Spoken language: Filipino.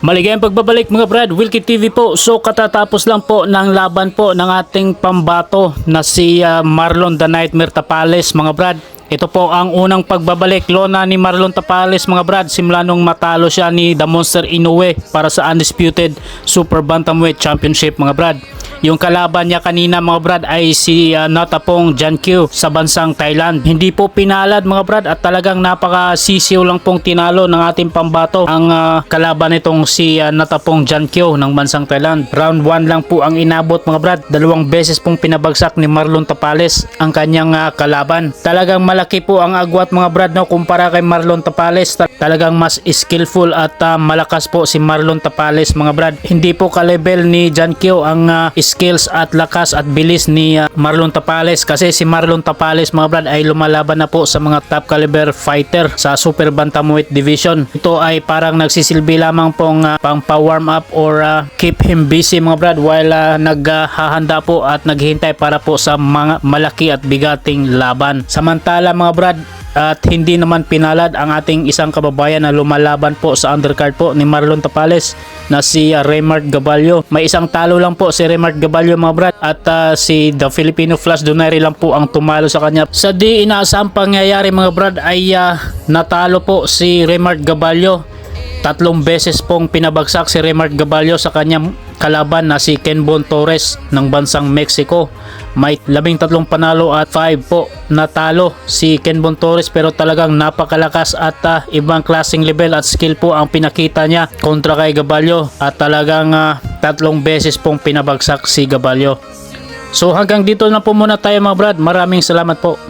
Maligayang pagbabalik mga brad, Wilkie TV po. So katatapos lang po ng laban po ng ating pambato na si ah, Marlon the Nightmare Tapales mga brad. Ito po ang unang pagbabalik lona ni Marlon Tapales mga brad simula nung matalo siya ni The Monster Inoue para sa Undisputed Super Bantamweight Championship mga brad. Yung kalaban niya kanina mga brad ay si uh, Natapong Jankyu sa bansang Thailand. Hindi po pinalad mga brad at talagang napakasisiw lang pong tinalo ng ating pambato ang ah, kalaban nitong si ah, Natapong Jankyu ng bansang Thailand. Round 1 lang po ang inabot mga brad. Dalawang beses pong pinabagsak ni Marlon Tapales ang kanyang ah, kalaban. Talagang malaki po ang agwat mga brad no kumpara kay Marlon Tapales. Ta- talagang mas skillful at ah, malakas po si Marlon Tapales mga brad. Hindi po ka-level ni Jankyu ang ah, skills at lakas at bilis ni ah, Marlon Tapales kasi si Marlon Tapales mga brad ay lumalaban na po sa mga top caliber fighter sa Super Bantamweight Division. Ito ay parang nagsisilbi lamang pong ah, pang pa-warm up or ah, keep him busy mga brad while ah, naghahanda po at naghihintay para po sa mga malaki at bigating laban. Samantala mga brad at hindi naman pinalad ang ating isang kababayan na lumalaban po sa undercard po ni Marlon Tapales na si uh, Raymart Gaballo. May isang talo lang po si Raymart Gaballo mga brad at uh, si The Filipino Flash Donaire lang po ang tumalo sa kanya. Sa di inaasang pangyayari mga brad ay uh, natalo po si Raymart Gaballo. Tatlong beses pong pinabagsak si Raymart Gaballo sa kanyang kalaban na si Kenbon Torres ng bansang Mexico. May labing tatlong panalo at 5 po natalo si Kenbon Torres pero talagang napakalakas at ah, ibang klaseng level at skill po ang pinakita niya kontra kay Gaballo at talagang ah, tatlong beses pong pinabagsak si Gaballo. So hanggang dito na po muna tayo mga brad. Maraming salamat po.